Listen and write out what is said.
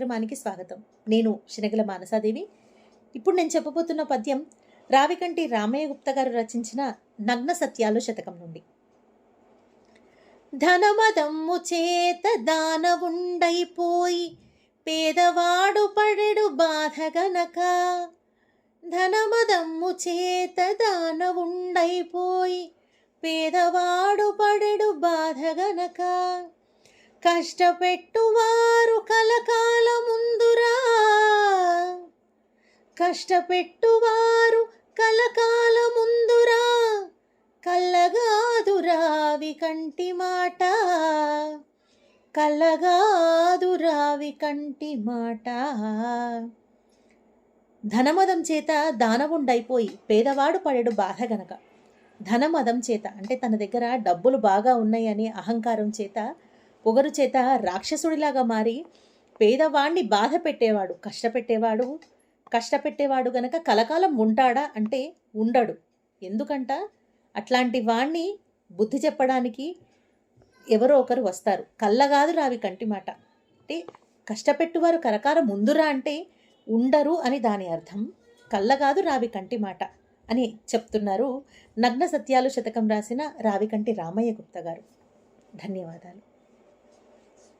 కార్యక్రమానికి స్వాగతం. నేను శనగల మానసాదేవి. ఇప్పుడు నేను చెప్పబోతున్న పద్యం రావికంటి రామయ్య గుప్త గారు రచించిన నగ్న సత్యాలు శతకం నుండి. ధనమదమ్ము చేత దానవుండైపోయి పేదవాడు పడెడు బాధ గనక ధనమదమ్ము చేత దానవుండైపోయి పేదవాడు పడెడు బాధ గనక కష్టపెట్టువా కలకాల ముందురా కష్టపెట్టువారు కలకాల ముందురా కల్లగాదురావి కంటి మాట. కల్లగాదురావి కంటి మాట. ధనమదం చేత దానవుండైపోయి పేదవాడు పడెడు బాధ గనక. ధనమదం చేత అంటే తన దగ్గర డబ్బులు బాగా ఉన్నాయని అహంకారం చేత పొగరు చేత రాక్షసుడిలాగా మారి పేదవాణ్ణి బాధ పెట్టేవాడు కష్టపెట్టేవాడు కష్టపెట్టేవాడు గనక కలకాలం ఉంటాడా అంటే ఉండడు. ఎందుకంట? అట్లాంటి వాణ్ణి బుద్ధి చెప్పడానికి ఎవరో ఒకరు వస్తారు. కళ్ళగాదు రావి కంటి మాట. అంటే కష్టపెట్టువారు కరకాలం ముందురా అంటే ఉండరు అని దాని అర్థం. కళ్ళగాదు రావి కంటి మాట అని చెప్తున్నారు నగ్న సత్యాలు శతకం రాసిన రావికంటి రామయ్య గుప్త గారు. ధన్యవాదాలు.